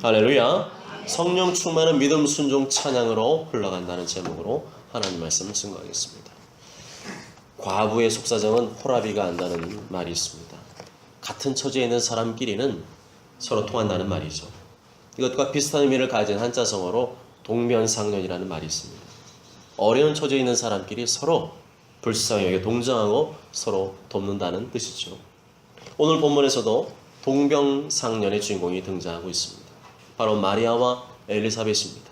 할렐루야. 성령 충만한 믿음 순종 찬양으로 흘러간다는 제목으로 하나님 말씀을 증거하겠습니다. 과부의 속사정은 호라비가 안다는 말이 있습니다. 같은 처지에 있는 사람끼리는 서로 통한다는 말이죠. 이것과 비슷한 의미를 가진 한자성어로 동면상련이라는 말이 있습니다. 어려운 처지에 있는 사람끼리 서로 불쌍하게 동정하고 서로 돕는다는 뜻이죠. 오늘 본문에서도 동병상련의 주인공이 등장하고 있습니다. 바로 마리아와 엘리사벳입니다.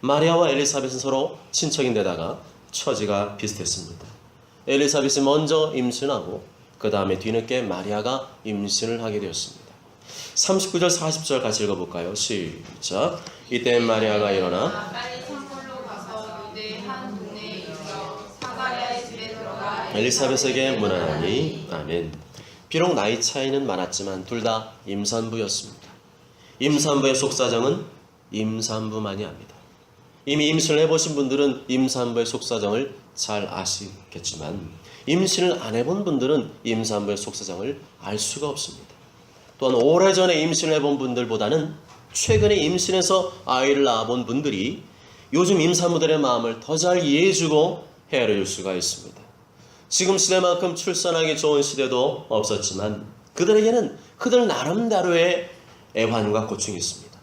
마리아와 엘리사벳은 서로 친척인데다가 처지가 비슷했습니다. 엘리사벳이 먼저 임신하고 그 다음에 뒤늦게 마리아가 임신을 하게 되었습니다. 39절 40절 같이 읽어볼까요? 시작. 이때 마리아가 일어나 엘리사벳에게 문안하니 아멘. 비록 나이 차이는 많았지만 둘 다 임산부였습니다. 임산부의 속사정은 임산부만이 압니다. 이미 임신을 해보신 분들은 임산부의 속사정을 잘 아시겠지만 임신을 안 해본 분들은 임산부의 속사정을 알 수가 없습니다. 또한 오래전에 임신을 해본 분들보다는 최근에 임신해서 아이를 낳아본 분들이 요즘 임산부들의 마음을 더 잘 이해해주고 헤아려 줄 수가 있습니다. 지금 시대만큼 출산하기 좋은 시대도 없었지만 그들에게는 그들 나름대로의 애환과 고충이 있습니다.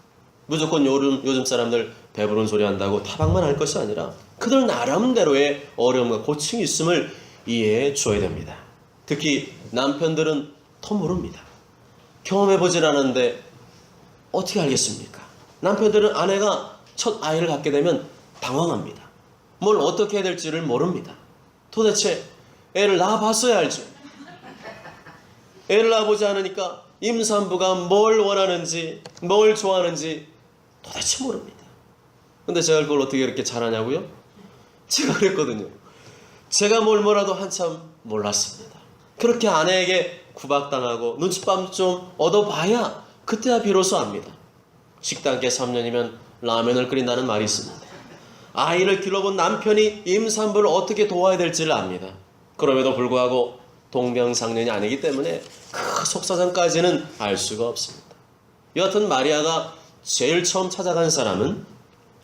무조건 요즘, 요즘 사람들 배부른 소리 한다고 타박만 할 것이 아니라 그들 나름대로의 어려움과 고충이 있음을 이해해 줘야 됩니다. 특히 남편들은 더 모릅니다. 경험해보질 않았는데 어떻게 알겠습니까? 남편들은 아내가 첫 아이를 갖게 되면 당황합니다. 뭘 어떻게 해야 될지를 모릅니다. 도대체 애를 낳아봤어야 알죠. 애를 낳아보지 않으니까 임산부가 뭘 원하는지, 뭘 좋아하는지 도대체 모릅니다. 근데 제가 그걸 어떻게 이렇게 잘하냐고요? 제가 그랬거든요. 제가 뭘 뭐라도 한참 몰랐습니다. 그렇게 아내에게 구박당하고 눈칫밥 좀 얻어봐야 그때야 비로소 압니다. 식당계 3년이면 라면을 끓인다는 말이 있습니다. 아이를 길러본 남편이 임산부를 어떻게 도와야 될지를 압니다. 그럼에도 불구하고 동병상련이 아니기 때문에 그 속사정까지는 알 수가 없습니다. 여하튼 마리아가 제일 처음 찾아간 사람은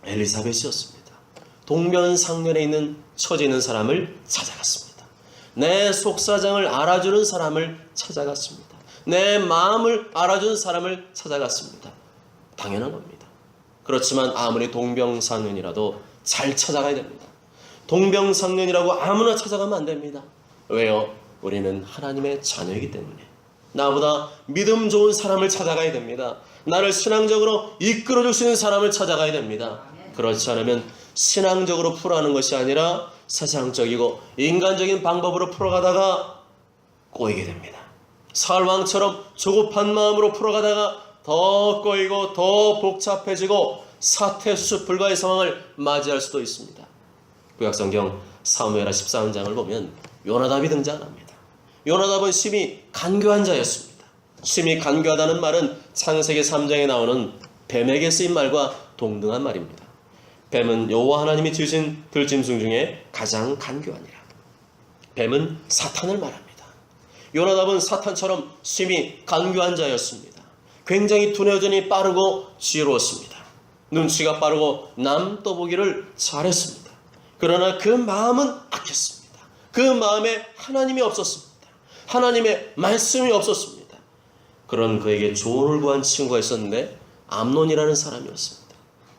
엘리사벳이었습니다. 동병상련에 있는 처지 있는 사람을 찾아갔습니다. 내 속사정을 알아주는 사람을 찾아갔습니다. 내 마음을 알아주는 사람을 찾아갔습니다. 당연한 겁니다. 그렇지만 아무리 동병상련이라도 잘 찾아가야 됩니다. 동병상련이라고 아무나 찾아가면 안 됩니다. 왜요? 우리는 하나님의 자녀이기 때문에. 나보다 믿음 좋은 사람을 찾아가야 됩니다. 나를 신앙적으로 이끌어 줄 수 있는 사람을 찾아가야 됩니다. 그렇지 않으면 신앙적으로 풀어가는 것이 아니라 세상적이고 인간적인 방법으로 풀어가다가 꼬이게 됩니다. 살왕처럼 조급한 마음으로 풀어가다가 더 꼬이고 더 복잡해지고 사퇴수습 불가의 상황을 맞이할 수도 있습니다. 구약성경 사무엘하 14장을 보면 요나답이 등장합니다. 요나답은 심히 간교한 자였습니다. 심히 간교하다는 말은 창세기 3장에 나오는 뱀에게 쓰인 말과 동등한 말입니다. 뱀은 여호와 하나님이 지으신 들짐승 중에 가장 간교하니라. 뱀은 사탄을 말합니다. 요나답은 사탄처럼 심히 간교한 자였습니다. 굉장히 두뇌전이 빠르고 지혜로웠습니다. 눈치가 빠르고 남 떠보기를 잘했습니다. 그러나 그 마음은 악했습니다. 그 마음에 하나님이 없었습니다. 하나님의 말씀이 없었습니다. 그런 그에게 조언을 구한 친구가 있었는데 암론이라는 사람이었습니다.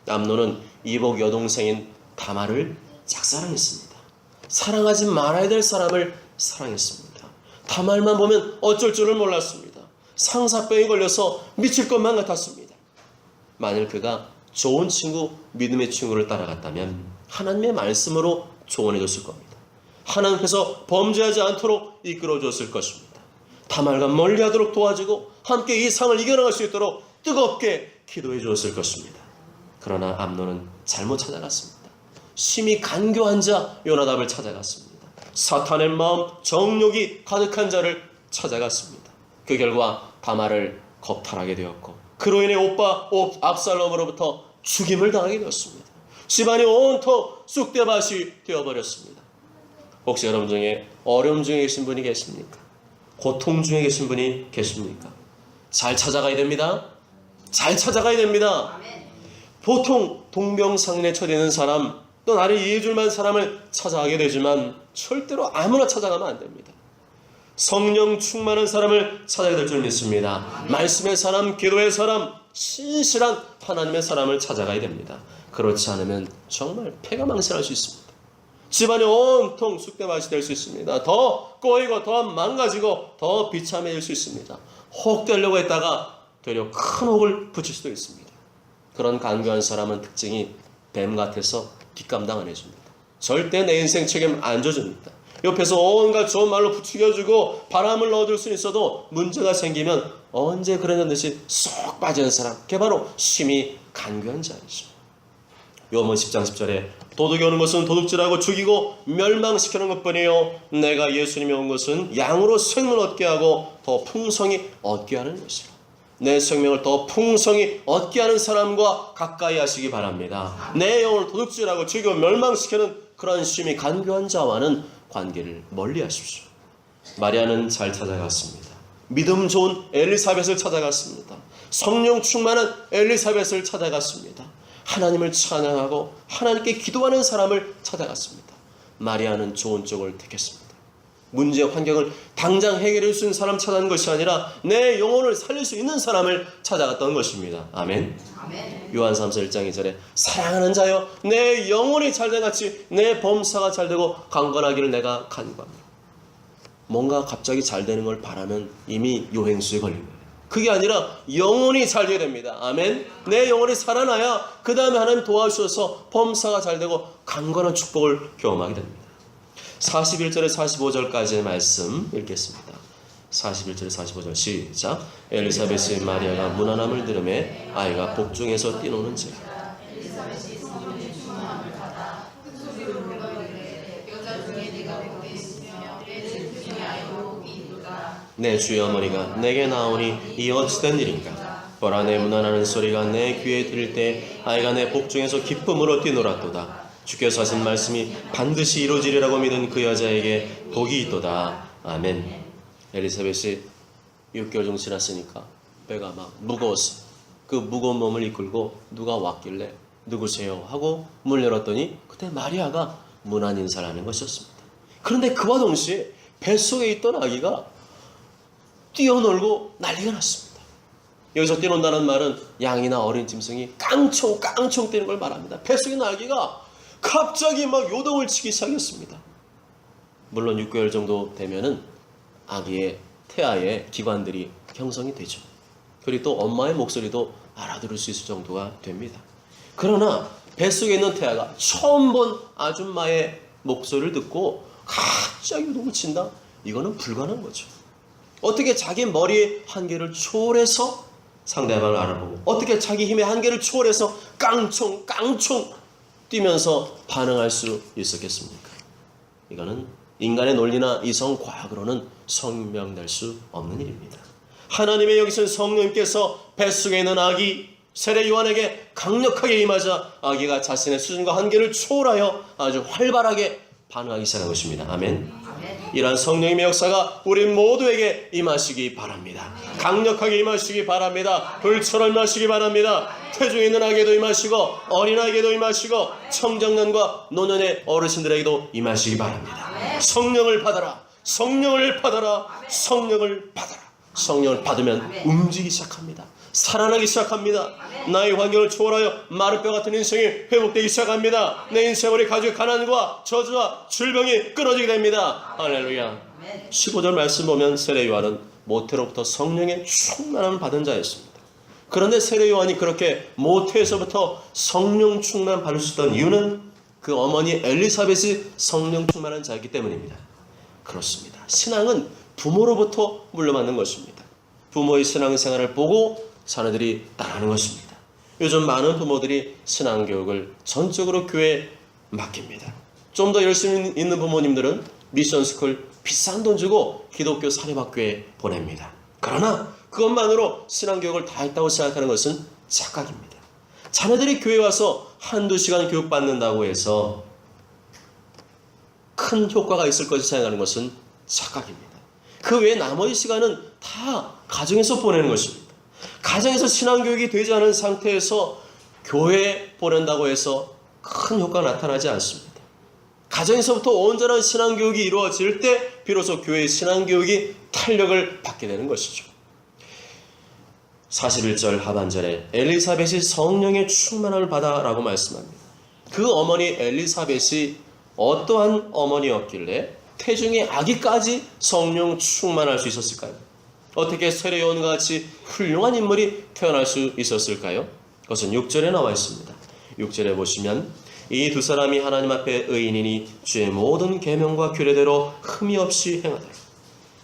암론은 이복 여동생인 다마를 짝사랑했습니다. 사랑하지 말아야 될 사람을 사랑했습니다. 다말만 보면 어쩔 줄을 몰랐습니다. 상사병에 걸려서 미칠 것만 같았습니다. 만일 그가 좋은 친구, 믿음의 친구를 따라갔다면 하나님의 말씀으로 조언해 줬을 겁니다. 하나님께서 범죄하지 않도록 이끌어 줬을 것입니다. 다말과 멀리하도록 도와주고 함께 이 상을 이겨나갈 수 있도록 뜨겁게 기도해 주었을 것입니다. 그러나 암노는 잘못 찾아갔습니다. 심히 간교한 자 요나답을 찾아갔습니다. 사탄의 마음 정욕이 가득한 자를 찾아갔습니다. 그 결과 다말을 겁탈하게 되었고 그로 인해 오빠 압살롬으로부터 죽임을 당하게 되었습니다. 집안이 온통 쑥대밭이 되어버렸습니다. 혹시 여러분 중에 어려움 중에 계신 분이 계십니까? 고통 중에 계신 분이 계십니까? 잘 찾아가야 됩니다. 잘 찾아가야 됩니다. 보통 동병상련에 처되는 사람 또 나를 이해줄만 사람을 찾아가게 되지만 절대로 아무나 찾아가면 안 됩니다. 성령 충만한 사람을 찾아야 될 줄 믿습니다. 말씀의 사람, 기도의 사람, 신실한 하나님의 사람을 찾아가야 됩니다. 그렇지 않으면 정말 폐가 망신할 수 있습니다. 집안이 온통 쑥대밭이 될 수 있습니다. 더 꼬이고 더 망가지고 더 비참해질 수 있습니다. 혹 되려고 했다가 되려 큰 혹을 붙일 수도 있습니다. 그런 간교한 사람은 특징이 뱀 같아서 뒷감당 안 해줍니다. 절대 내 인생 책임 안 져줍니다. 옆에서 온갖 좋은 말로 부추겨주고 바람을 넣어줄 수 있어도 문제가 생기면 언제 그러는 듯이 쏙 빠지는 사람 그게 바로 심히 간교한 자이죠. 요문 10장 10절에 도둑이 오는 것은 도둑질하고 죽이고 멸망시키는 것뿐이요 내가 예수님이 온 것은 양으로 생명 얻게 하고 더 풍성히 얻게 하는 것이라 내 생명을 더 풍성히 얻게 하는 사람과 가까이 하시기 바랍니다 내 영혼을 도둑질하고 죽이고 멸망시키는 그런 심히 간교한 자와는 관계를 멀리 하십시오 마리아는 잘 찾아갔습니다. 믿음 좋은 엘리사벳을 찾아갔습니다. 성령 충만한 엘리사벳을 찾아갔습니다. 하나님을 찬양하고 하나님께 기도하는 사람을 찾아갔습니다. 마리아는 좋은 쪽을 택했습니다. 문제 환경을 당장 해결할 수 있는 사람 찾아간 것이 아니라 내 영혼을 살릴 수 있는 사람을 찾아갔던 것입니다. 아멘. 아멘. 요한 3서 1장 2절에 사랑하는 자여 내 영혼이 잘된 같이 내 범사가 잘되고 강건하기를 내가 간구합니다. 뭔가 갑자기 잘 되는 걸 바라면 이미 요행수에 걸린 거예요. 그게 아니라 영혼이 잘 돼야 됩니다. 아멘. 내 영혼이 살아나야 그 다음에 하나님 도와주셔서 범사가 잘 되고 강건한 축복을 경험하게 됩니다. 41절에 45절까지의 말씀 읽겠습니다. 41절에 45절 시작 엘리사벳의 마리아가 무난함을 들음에 아이가 복중에서 뛰노는지라 여자 중에 네가 복이 있으며 내 중에 아이도 복이 있도다. 내 주의 어머니가 내게 나오니 이 어찌된 일인가? 보라 내 무난하는 소리가 내 귀에 들릴 때 아이가 내 복중에서 기쁨으로 뛰놀았도다. 주께서 하신 말씀이 반드시 이루어지리라고 믿은 그 여자에게 복이 있도다. 아멘. 엘리사벳이 6개월 정도 지났으니까 배가 막 무거웠어. 그 무거운 몸을 이끌고 누가 왔길래 누구세요? 하고 문을 열었더니 그때 마리아가 문안 인사를 하는 것이었습니다. 그런데 그와 동시에 뱃속에 있던 아기가 뛰어놀고 난리가 났습니다. 여기서 뛰논다는 말은 양이나 어린 짐승이 깡총 깡총 뛰는 걸 말합니다. 있는 아기가 갑자기 막 요동을 치기 시작했습니다. 물론 6개월 정도 되면은 아기의 태아의 기관들이 형성이 되죠. 그리고 또 엄마의 목소리도 알아들을 수 있을 정도가 됩니다. 그러나 뱃속에 있는 태아가 처음 본 아줌마의 목소리를 듣고 갑자기 요동을 친다? 이거는 불가능한 거죠. 어떻게 자기 머리의 한계를 초월해서 상대방을 알아보고 어떻게 자기 힘의 한계를 초월해서 깡총 깡총 뛰면서 반응할 수 있었겠습니까? 이거는 인간의 논리나 이성 과학으로는 성명될 수 없는 일입니다. 하나님의 여기서 성령님께서 뱃속에 있는 아기 세례 요한에게 강력하게 임하자 아기가 자신의 수준과 한계를 초월하여 아주 활발하게 반응하기 시작한 것입니다. 아멘. 이러한 성령님의 역사가 우리 모두에게 임하시기 바랍니다. 강력하게 임하시기 바랍니다. 불처럼 임하시기 바랍니다. 태중에 있는 아기에도 임하시고 어린아이에게도 임하시고 청정년과 노년의 어르신들에게도 임하시기 바랍니다. 성령을 받아라. 성령을 받아라. 성령을 받아라. 성령을 받으면 움직이기 시작합니다. 살아나기 시작합니다. 나의 환경을 초월하여 마르뼈 같은 인생이 회복되기 시작합니다. 내 인생을 가지고 가난과 저주와 질병이 끊어지게 됩니다. 할렐루야. 아멘. 15절 말씀 보면 세례 요한은 모태로부터 성령의 충만함을 받은 자였습니다. 그런데 세례 요한이 그렇게 모태에서부터 성령 충만 받을 수 있던 이유는 그 어머니 엘리사벳이 성령 충만한 자였기 때문입니다. 그렇습니다. 신앙은 부모로부터 물려받는 것입니다. 부모의 신앙생활을 보고 자녀들이 따라하는 것입니다. 요즘 많은 부모들이 신앙교육을 전적으로 교회에 맡깁니다. 좀 더 열심히 있는 부모님들은 미션스쿨 비싼 돈 주고 기독교 사립학교에 보냅니다. 그러나 그것만으로 신앙교육을 다 했다고 생각하는 것은 착각입니다. 자녀들이 교회 와서 한두 시간 교육받는다고 해서 큰 효과가 있을 것을 생각하는 것은 착각입니다. 그 외에 나머지 시간은 다 가정에서 보내는 것입니다. 가정에서 신앙교육이 되지 않은 상태에서 교회에 보낸다고 해서 큰 효과가 나타나지 않습니다. 가정에서부터 온전한 신앙교육이 이루어질 때 비로소 교회의 신앙교육이 탄력을 받게 되는 것이죠. 41절 하반절에 엘리사벳이 성령의 충만함을 받아라고 말씀합니다. 그 어머니 엘리사벳이 어떠한 어머니였길래 태중의 아기까지 성령 충만할 수 있었을까요? 어떻게 세례 요한과 같이 훌륭한 인물이 태어날 수 있었을까요? 그것은 6절에 나와 있습니다. 6절에 보시면 이 두 사람이 하나님 앞에 의인이니 주의 모든 계명과 규례대로 흠이 없이 행하되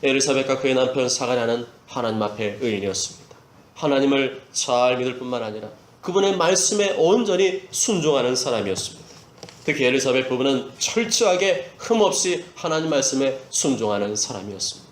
엘리사벳과 그의 남편 사가랴는 하나님 앞에 의인이었습니다. 하나님을 잘 믿을 뿐만 아니라 그분의 말씀에 온전히 순종하는 사람이었습니다. 특히 엘리사벳 부부는 철저하게 흠 없이 하나님 말씀에 순종하는 사람이었습니다.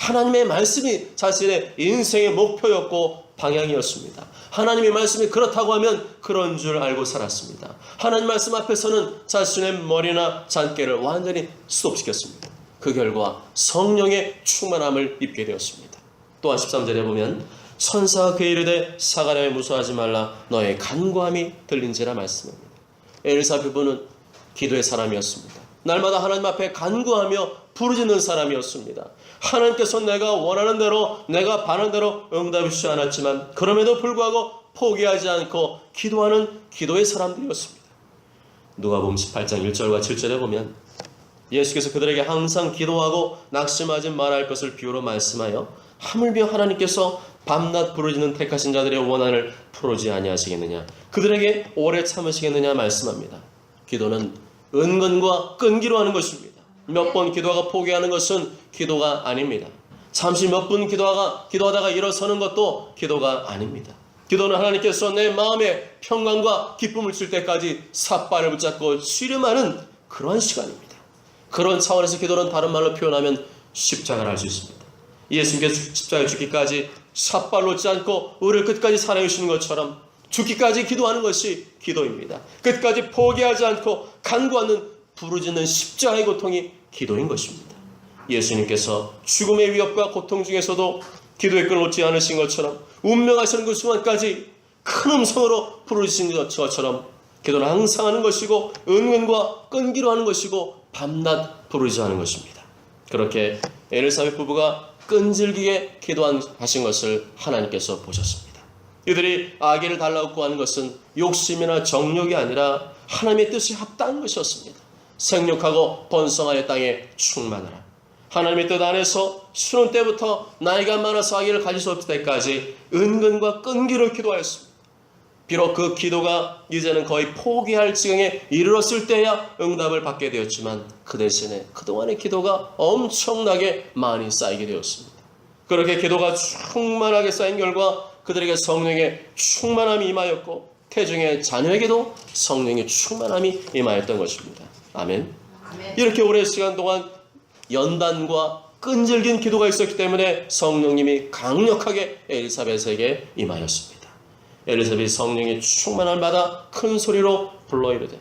하나님의 말씀이 자신의 인생의 목표였고 방향이었습니다. 하나님의 말씀이 그렇다고 하면 그런 줄 알고 살았습니다. 하나님 말씀 앞에서는 자신의 머리나 잔깨를 완전히 스톱시켰습니다. 그 결과 성령의 충만함을 입게 되었습니다. 또한 13절에 보면 천사가 그에 이르되 사가랴에 무서워하지 말라 너의 간구함이 들린지라 말씀합니다. 엘사 부부는 기도의 사람이었습니다. 날마다 하나님 앞에 간구하며 부르짖는 사람이었습니다. 하나님께서 내가 원하는 대로 내가 바라는 대로 응답해 주지 않았지만 그럼에도 불구하고 포기하지 않고 기도하는 기도의 사람들이었습니다. 누가복음 18장 1절과 7절에 보면 예수께서 그들에게 항상 기도하고 낙심하지 말할 것을 비유로 말씀하여 하물며 하나님께서 밤낮 부르짖는 택하신 자들의 원한을 풀어지 아니하시겠느냐 그들에게 오래 참으시겠느냐 말씀합니다. 기도는 은근과 끈기로 하는 것입니다. 몇 번 기도하가 포기하는 것은 기도가 아닙니다. 잠시 몇 분 기도하가 기도하다가 일어서는 것도 기도가 아닙니다. 기도는 하나님께서 내 마음에 평강과 기쁨을 줄 때까지 삿발을 붙잡고 씨름하는 그러한 시간입니다. 그런 차원에서 기도는 다른 말로 표현하면 십자가를 할수 있습니다. 예수님께서 십자가에 죽기까지 삿발 놓지 않고 우리를 끝까지 사랑해 주시는 것처럼 죽기까지 기도하는 것이 기도입니다. 끝까지 포기하지 않고 간구하는 부르짖는 십자가의 고통이 기도인 것입니다. 예수님께서 죽음의 위협과 고통 중에서도 기도의 끈을 놓지 않으신 것처럼 운명하시는 그 순간까지 큰 음성으로 부르짖는 것처럼 기도는 항상 하는 것이고 은근과 끈기로 하는 것이고 밤낮 부르짖어 하는 것입니다. 그렇게 엘사벳 부부가 끈질기게 기도하신 것을 하나님께서 보셨습니다. 이들이 아기를 달라고 구하는 것은 욕심이나 정욕이 아니라 하나님의 뜻이 합당한 것이었습니다. 생육하고 번성하여 땅에 충만하라. 하나님의 뜻 안에서 수능 때부터 나이가 많아서 아기를 가질 수 없을 때까지 은근과 끈기로 기도하였습니다. 비록 그 기도가 이제는 거의 포기할 지경에 이르렀을 때야 응답을 받게 되었지만 그 대신에 그동안의 기도가 엄청나게 많이 쌓이게 되었습니다. 그렇게 기도가 충만하게 쌓인 결과 그들에게 성령의 충만함이 임하였고 태중의 자녀에게도 성령의 충만함이 임하였던 것입니다. 아멘. 아멘. 이렇게 오랜 시간 동안 연단과 끈질긴 기도가 있었기 때문에 성령님이 강력하게 엘리사벳에게 임하였습니다. 엘리사벳이 성령의 충만함을 받아 큰 소리로 불러 이르되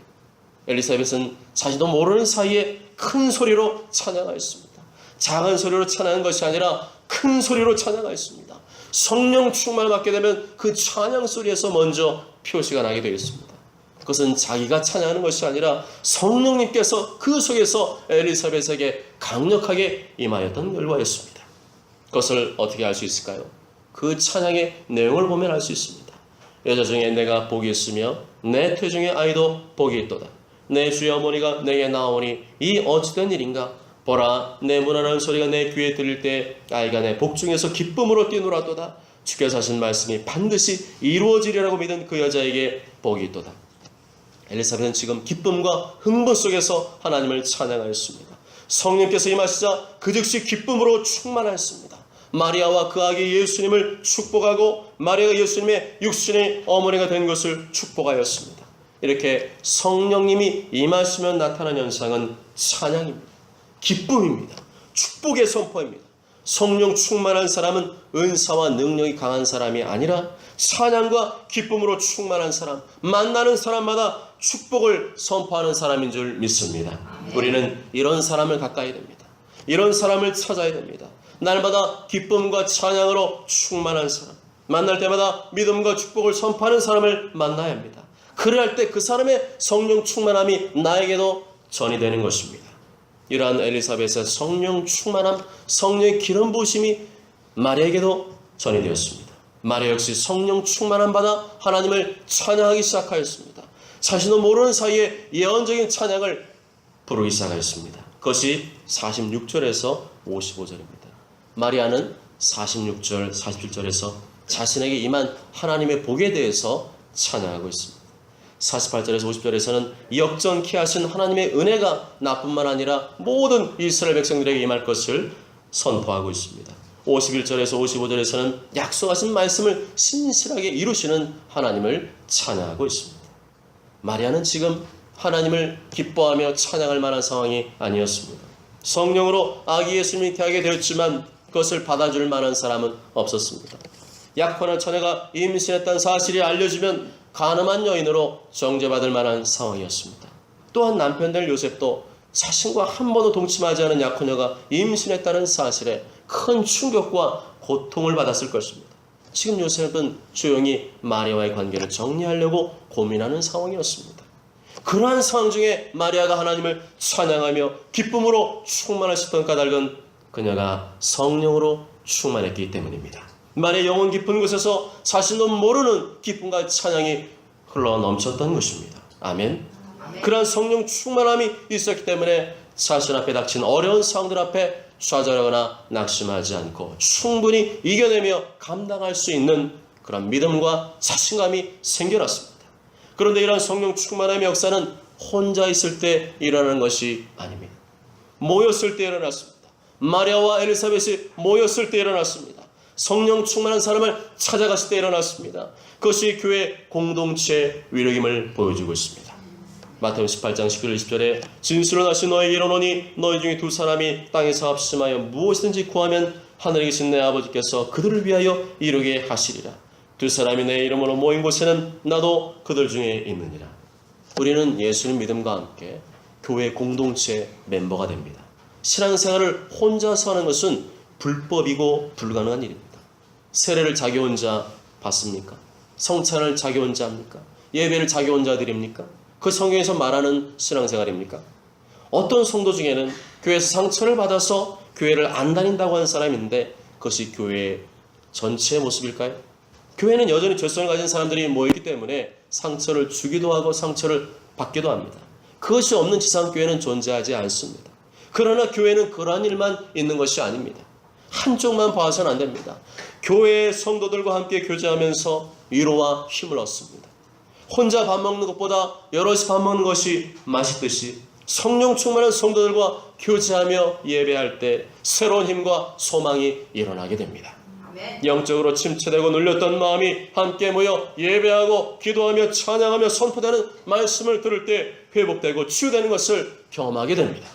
엘리사벳은 자신도 모르는 사이에 큰 소리로 찬양하였습니다. 작은 소리로 찬양한 것이 아니라 큰 소리로 찬양하였습니다. 성령 충만을 받게 되면 그 찬양 소리에서 먼저 표시가 나게 되겠습니다. 그것은 자기가 찬양하는 것이 아니라 성령님께서 그 속에서 엘리사벳에게 강력하게 임하였던 결과였습니다. 그것을 어떻게 알 수 있을까요? 그 찬양의 내용을 보면 알 수 있습니다. 여자 중에 내가 복이 있으며 내 태중의 아이도 복이 있도다. 내 주의 어머니가 내게 나오니 이 어찌된 일인가? 보라 내 문화라는 소리가 내 귀에 들릴 때 아이가 내 복중에서 기쁨으로 뛰놀았도다. 주께서 하신 말씀이 반드시 이루어지리라고 믿은 그 여자에게 복이 있도다. 엘리사벳은 지금 기쁨과 흥분 속에서 하나님을 찬양하였습니다. 성령께서 임하시자 그 즉시 기쁨으로 충만하였습니다. 마리아와 그 아기 예수님을 축복하고 마리아가 예수님의 육신의 어머니가 된 것을 축복하였습니다. 이렇게 성령님이 임하시면 나타나는 현상은 찬양입니다. 기쁨입니다. 축복의 선포입니다. 성령 충만한 사람은 은사와 능력이 강한 사람이 아니라 찬양과 기쁨으로 충만한 사람, 만나는 사람마다 축복을 선포하는 사람인 줄 믿습니다. 우리는 이런 사람을 가까이 됩니다. 이런 사람을 찾아야 됩니다. 날마다 기쁨과 찬양으로 충만한 사람, 만날 때마다 믿음과 축복을 선포하는 사람을 만나야 합니다. 할때그 사람의 성령 충만함이 나에게도 전이 되는 것입니다. 이러한 엘리사벳의 성령 충만함, 성령의 기름 부으심이 마리아에게도 전이 되었습니다. 마리아 역시 성령 충만함 받아 하나님을 찬양하기 시작하였습니다. 자신도 모르는 사이에 예언적인 찬양을 부르기 시작하였습니다. 그것이 46절에서 55절입니다. 마리아는 46절, 47절에서 자신에게 임한 하나님의 복에 대해서 찬양하고 있습니다. 48절에서 50절에서는 역전케 하신 하나님의 은혜가 나뿐만 아니라 모든 이스라엘 백성들에게 임할 것을 선포하고 있습니다. 51절에서 55절에서는 약속하신 말씀을 신실하게 이루시는 하나님을 찬양하고 있습니다. 마리아는 지금 하나님을 기뻐하며 찬양할 만한 상황이 아니었습니다. 성령으로 아기 예수님이 태하게 되었지만 그것을 받아줄 만한 사람은 없었습니다. 약혼한 처녀가 임신했다는 사실이 알려지면 가늠한 여인으로 정죄받을 만한 상황이었습니다. 또한 남편 될 요셉도 자신과 한 번도 동침하지 않은 약혼녀가 임신했다는 사실에 큰 충격과 고통을 받았을 것입니다. 지금 요셉은 조용히 마리아와의 관계를 정리하려고 고민하는 상황이었습니다. 그러한 상황 중에 마리아가 하나님을 찬양하며 기쁨으로 충만하셨던 까닭은 그녀가 성령으로 충만했기 때문입니다. 마리아 영혼 깊은 곳에서 자신도 모르는 기쁨과 찬양이 흘러 넘쳤던 것입니다. 아멘. 그러한 성령 충만함이 있었기 때문에 자신 앞에 닥친 어려운 상황들 앞에 좌절하거나 낙심하지 않고 충분히 이겨내며 감당할 수 있는 그런 믿음과 자신감이 생겨났습니다. 그런데 이러한 성령 충만함의 역사는 혼자 있을 때 일어나는 것이 아닙니다. 모였을 때 일어났습니다. 마리아와 엘리사벳이 모였을 때 일어났습니다. 성령 충만한 사람을 찾아갔을 때 일어났습니다. 그것이 교회 공동체의 위력임을 보여주고 있습니다. 마태복음 18장 19절 20절에 진술을 하신 너에게 이르노니 너희 중에 두 사람이 땅에서 합심하여 무엇이든지 구하면 하늘에 계신 내 아버지께서 그들을 위하여 이루게 하시리라. 두 사람이 내 이름으로 모인 곳에는 나도 그들 중에 있느니라. 우리는 예수님 믿음과 함께 교회 공동체 멤버가 됩니다. 신앙생활을 혼자서 하는 것은 불법이고 불가능한 일입니다. 세례를 자기 혼자 받습니까? 성찬을 자기 혼자 합니까? 예배를 자기 혼자 드립니까? 그 성경에서 말하는 신앙생활입니까? 어떤 성도 중에는 교회에서 상처를 받아서 교회를 안 다닌다고 하는 사람인데 그것이 교회의 전체의 모습일까요? 교회는 여전히 죄성을 가진 사람들이 모이기 때문에 상처를 주기도 하고 상처를 받기도 합니다. 그것이 없는 지상교회는 존재하지 않습니다. 그러나 교회는 그러한 일만 있는 것이 아닙니다. 한쪽만 봐서는 안 됩니다. 교회의 성도들과 함께 교제하면서 위로와 힘을 얻습니다. 혼자 밥 먹는 것보다 여럿이 밥 먹는 것이 맛있듯이 성령 충만한 성도들과 교제하며 예배할 때 새로운 힘과 소망이 일어나게 됩니다. 영적으로 침체되고 눌렸던 마음이 함께 모여 예배하고 기도하며 찬양하며 선포되는 말씀을 들을 때 회복되고 치유되는 것을 경험하게 됩니다.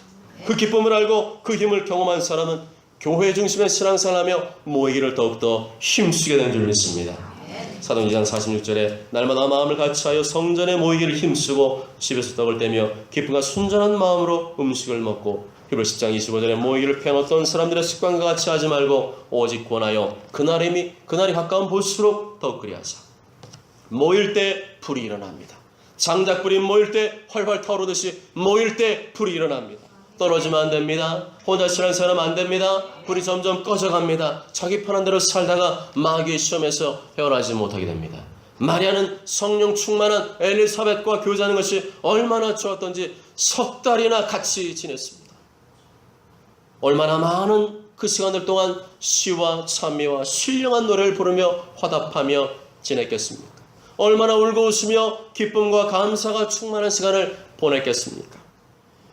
그 기쁨을 알고 그 힘을 경험한 사람은 교회 중심의 신앙생활 하며 모이기를 더욱더 힘쓰게 되는 줄 믿습니다. 사도행 2장 46절에 날마다 마음을 같이하여 성전에 모이기를 힘쓰고 집에서 떡을 떼며 기쁨과 순전한 마음으로 음식을 먹고 히브리 10장 25절에 모이기를 패놓던 사람들의 습관과 같이 하지 말고 오직 권하여 그날이 그날이 가까운 볼수록 더욱 그리하자 모일 때 불이 일어납니다. 장작불이 모일 때 활활 타오르듯이 모일 때 불이 일어납니다. 떨어지면 안 됩니다. 혼자 신앙생활하면 안 됩니다. 불이 점점 꺼져갑니다. 자기 편한 대로 살다가 마귀의 시험에서 헤어나지 못하게 됩니다. 마리아는 성령 충만한 엘리사벳과 교제하는 것이 얼마나 좋았던지 석 달이나 같이 지냈습니다. 얼마나 많은 그 시간들 동안 시와 찬미와 신령한 노래를 부르며 화답하며 지냈겠습니까? 얼마나 울고 웃으며 기쁨과 감사가 충만한 시간을 보냈겠습니까?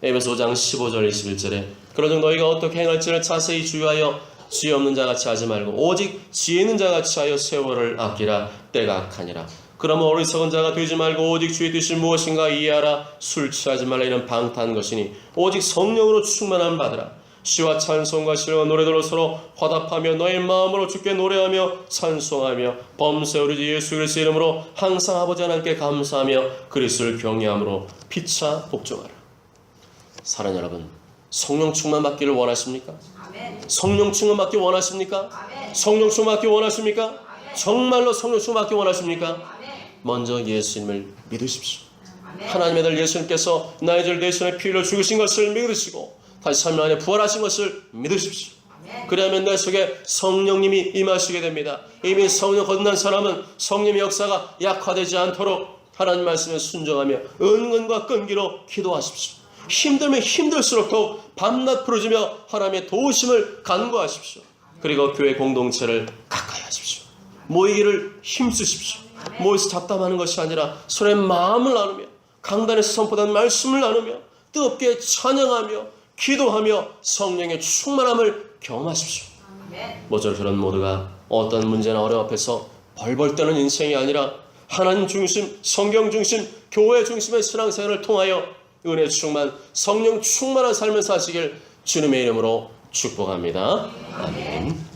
에베소 5장 15절 21절에 그러므 너희가 어떻게 행할지를 자세히 주의하여 지혜 없는 자같이 하지 말고 오직 지혜 있는 자같이 하여 세월을 아끼라. 때가 악하니라. 그러면 어리석은 자가 되지 말고 오직 주의 뜻이 무엇인가 이해하라. 술 취하지 말라. 이런 방탄 것이니 오직 성령으로 충만함 받으라. 시와 찬송과 시와 노래들로 서로 화답하며 너의 마음으로 주께 노래하며 찬송하며 범세 우리 주 예수 그리스도 이름으로 항상 아버지 하나님께 감사하며 그리스도를 경외함으로 피차 복종하라 사랑 여러분, 성령 충만 받기를 원하십니까? 성령 충만 받기 원하십니까? 성령 충만 받기 원하십니까? 정말로 성령 충만 받기 원하십니까? 먼저 예수님을 믿으십시오. 하나님의 아들 예수님께서 나의 죄를 내 손에 피를 죽으신 것을 믿으시고 다시 3일 안에 부활하신 것을 믿으십시오. 그러면 내 속에 성령님이 임하시게 됩니다. 이미 성령 거듭난 사람은 성령의 역사가 약화되지 않도록 하나님 말씀에 순종하며 은근과 끈기로 기도하십시오. 힘들면 힘들수록 더욱 밤낮 부르짖며 하나님의 도우심을 간구하십시오. 그리고 교회 공동체를 가까이 하십시오. 모이기를 힘쓰십시오. 모여서 잡담하는 것이 아니라 서로의 마음을 나누며 강단에서 선포된 말씀을 나누며 뜨겁게 찬양하며 기도하며 성령의 충만함을 경험하십시오. 모쪼록 저런 모두가 어떤 문제나 어려움 앞에서 벌벌 떠는 인생이 아니라 하나님 중심, 성경 중심, 교회 중심의 신앙생활을 통하여 은혜 충만, 성령 충만한 삶을 사시길 주님의 이름으로 축복합니다. 아멘.